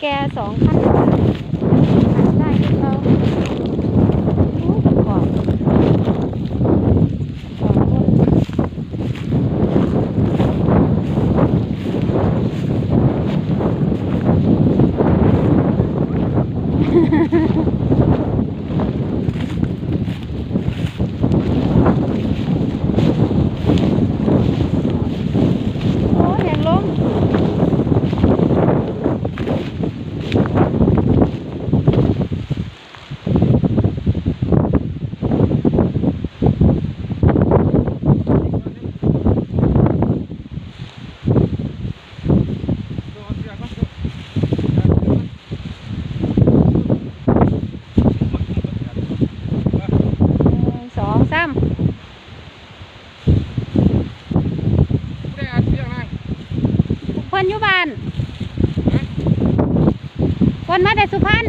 แกสองขั้นหันได้ที่เขาโอ้ประกอบสองคนโอ้ยแหงลม หนึ่งสองสามเพิ่นอยู่บ้านเพิ่ นมาแต่สุพรรณ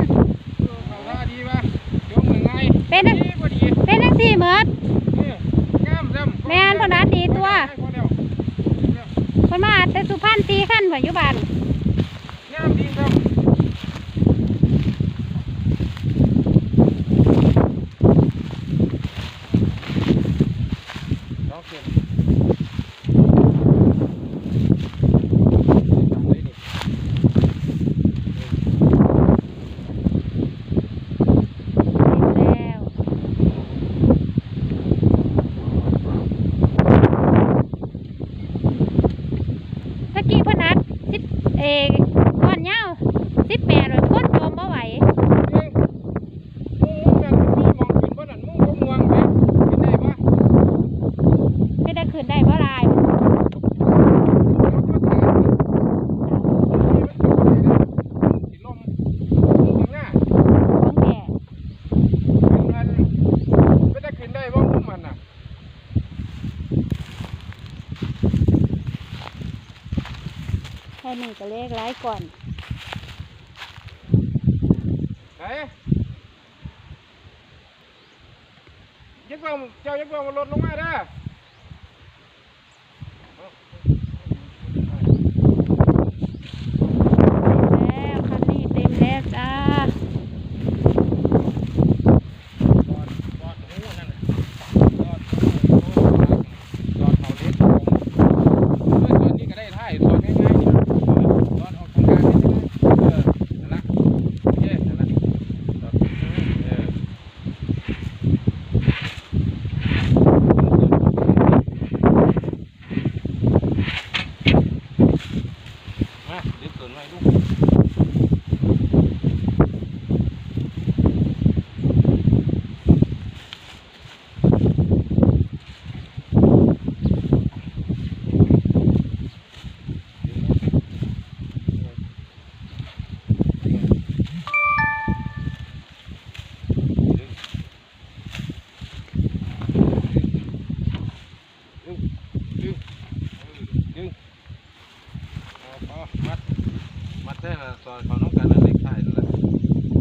เป็นจังซี่เหมิดแม่นเพนนัดดีตัวเพิ่นมาแต่สุพรรณตีขั้นเพิ่นอยู่บ้านงามดีครับน้องเก็บแล้วตะกี้เพิ่นนัดสิบเอก้อนยาวสิบแปดเลยคนโจมบ่ไหว เอ้ยมึงมึงแบบมีมองขึ้นบ่นั่นมึงบ่ม่วงไหมขึ้นได้ปะ ไม่ได้คืนได้เพราะลาย แล้วก็ถามสิลมมึงถึงหน้า ของแก่ มันไม่ได้ขึ้นได้ว่ามึงมันน่ะ ให้หนึ่งก็เลขร้ายก่อนไหนยักษ์ว่าเจ้ายักษ์ว่ามันลดลงมาได้อ แล้วคันนี้เต็มแล้วจ้า บอดบอดหูนั่นน่ะบอดหูบอดเขาเล็กผมเฮ้ยตอนนี้ก็ได้ท่ายตอนง่ายๆนี่ตอนออกทำงานนี่ใช่ไหมเออนั่นละโอเคนั่นละตอนเออมารีบตื่นไว้ลูก ดึงดึงดึงเอาพอมัด มัดได้ละซอยเขาต้องการอะไรข่ายนั่นแหละ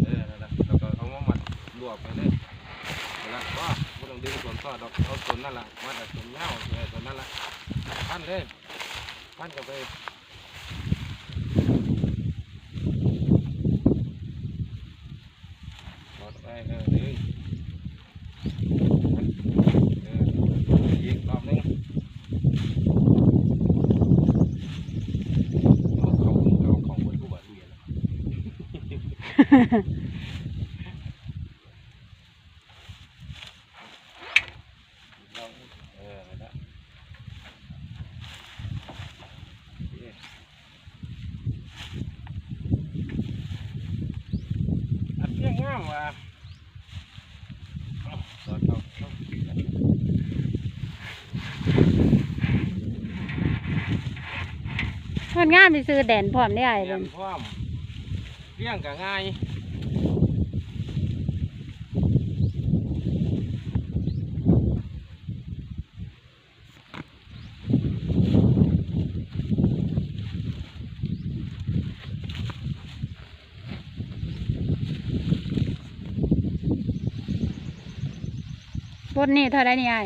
เออนั่นแหละแล้วก็เอามามัดรวบไปเลยนั่นแหละก็ไม่ ต้องดึงส่วนต่อดอกเอาส่วนนั่นแหละมัดแต่ส่วนเงาส่วนนั่นแหละพันเลยพันกับไปกดไปเออดึงเอออีกรอบนึงเอาของเอาของไว้กูบอกเรียนเราเออนั่นแหละนี่ มันเพียงามว่ะเอาตอนเขาเขามันงามไปซื้อแดนพร้อมได้ไอ้เรียเบิ่นงพร้อมเรียงก็ง่าย บนนี่เท่าไรนี่ไอ้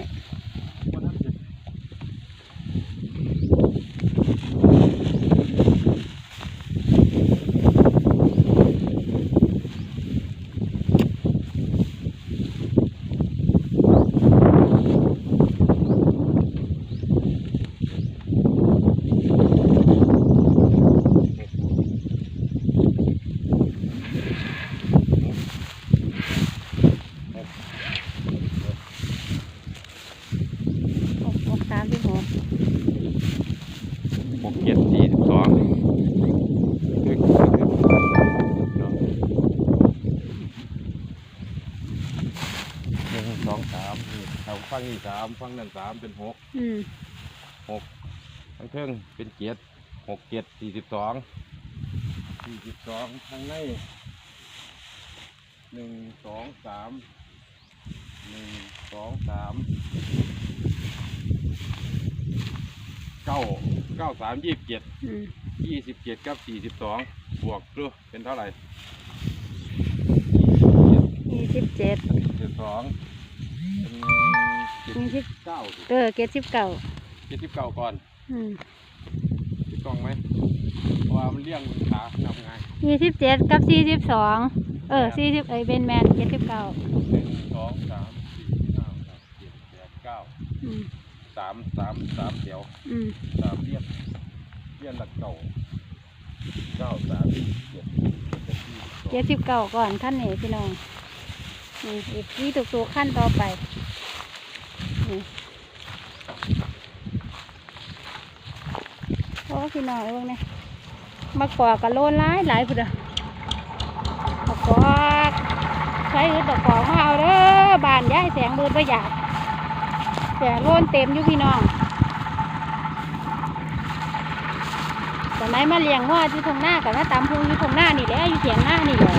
คนนั้นสิ หกเจ็ดสี่สิบสองหนึ่งสองสามนี่แถวฟัง นี่สามฟังนั่นสามเป็นหกอืมทั้งเครื่องเป็นเจ็ดหกเจ็ดสี่สิบสองสี่สิบสองทางในหนึ่งสองสามหนึ่งสองสามเก้าเก้าสามยี่สิบเจ็ดอืมยี่สิบเจ็ดกับสี่สิบสองบวกดูเป็นเท่าไหร่ยี่สิบเจ็ดเจ็ดสอง เป็นยี่สิบเก้าเออเจ็ดสิบเก้าเจ็ดสิบเก้าก่อนอืมถูกต้องไหมเพราะว่ามันเลี้ยงขานำไงยี่สิบเจ็ดกับสี่สิบสองเออสี่สิบเอ้ยเป็นแมนเจ็ดสิบเก้าหนึ่งสองสามสี่ห้าหกเจ็ดแปดเก้าอืมสามสามสามเดียวอืมสามเลี้ยนเลี้ยนหลักเก่าเก้าสามเจ็ดเจ็ดสิบเก้าก่อนขั้นนี้พี่น้องนี่อีกที่ถูกๆขั้นต่อไปนี่ โอ้พี่น้องเอ้ยเนี่ยมากอกกับโลนหลายหลายพุ่นอะมากอกใช้อึดตะกอกมาเอาเด้อบานย้ายแสงเบิดประหยัดแต่โลนเต็มอยู่พี่น้องแต่ไหนมาเลี้ยงง้ออยู่ตรงหน้ากับมาตำพุงอยู่ตรงหน้านี่แหละอยู่เถียงหน้านี่แหละ